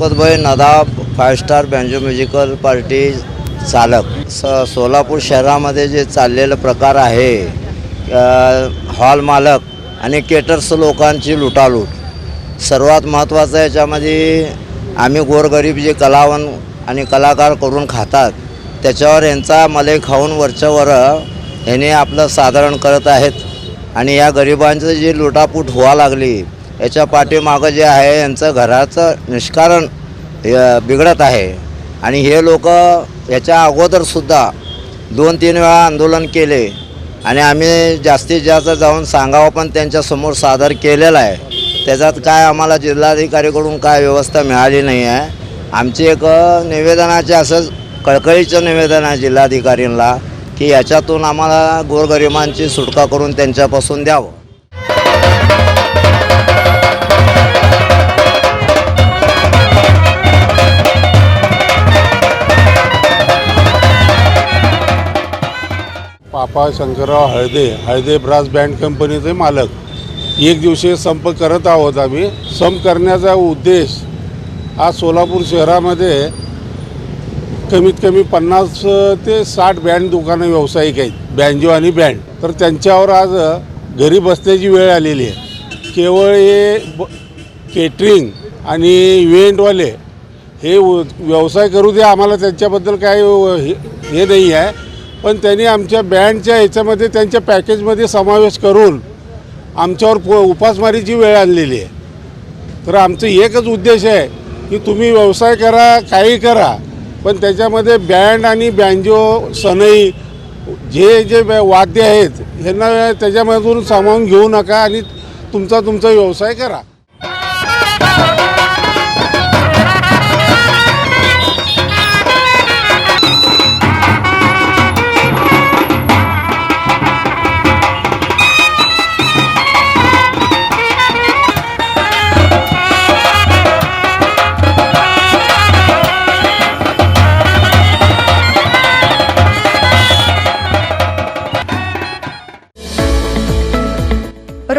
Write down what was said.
Sampatbhai Nadab five star banjo musical party चालक. स सोलापूर शहरामध्ये जे चाललेलं प्रकार आहे हॉल मालक आणि केटर्स लोकांची लुटालूट. सर्वात महत्त्वाचं याच्यामध्ये आम्ही गोरगरीब जे कलावंत आणि कलाकार करून खातात त्याच्यावर यांचा मलई खाऊन वरच्यावर ह्याने आपलं साधारण करत आहेत. आणि या गरिबांचं जी लुटापूट व्हावं लागली याच्या पाठीमागं जे आहे यांचं घराचं निष्कारण बिघडत आहे. आणि हे लोक याच्या अगोदरसुद्धा दोन तीन वेळा आंदोलन केले. आणि आम्ही जास्तीत जास्त जाऊन सांगावं पण त्यांच्यासमोर सादर केलेलं आहे. त्याच्यात काय आम्हाला जिल्हाधिकारीकडून काय व्यवस्था मिळाली नाही आहे. आमची एक निवेदनाचे असंच कळकळीचं निवेदन आहे जिल्हाधिकारींना की याच्यातून आम्हाला गोरगरिबांची सुटका करून त्यांच्यापासून द्यावं. पापा शंकरराव हळदे हळदे ब्रास बँड कंपनीचे मालक. एक दिवशी संप करत आहोत आम्ही. संप करण्याचा उद्देश आज सोलापूर शहरामध्ये कमीत कमी पन्नास ते साठ बँड दुकानं व्यावसायिक आहेत. बँजो आणि बँड. तर त्यांच्यावर आज घरी बसण्याची वेळ आलेली आहे. केवळ हे ब केटरिंग आणि इव्हेंटवाले हे व्यवसाय करू दे आम्हाला त्यांच्याबद्दल काय हे हे नाही आहे. पण त्यांनी आमच्या बँडच्या ह्याच्यामध्ये त्यांच्या पॅकेजमध्ये समावेश करून आमच्यावर प उपासमारीची वेळ आणलेली आहे. तर आमचं एकच उद्देश आहे की तुम्ही व्यवसाय करा काही करा पण त्याच्यामध्ये बँड आणि बँजो सनई जे जे वाद्य आहेत ह्यांना त्याच्यामधून सामावून घेऊ नका आणि तुमचा तुमचा व्यवसाय करा.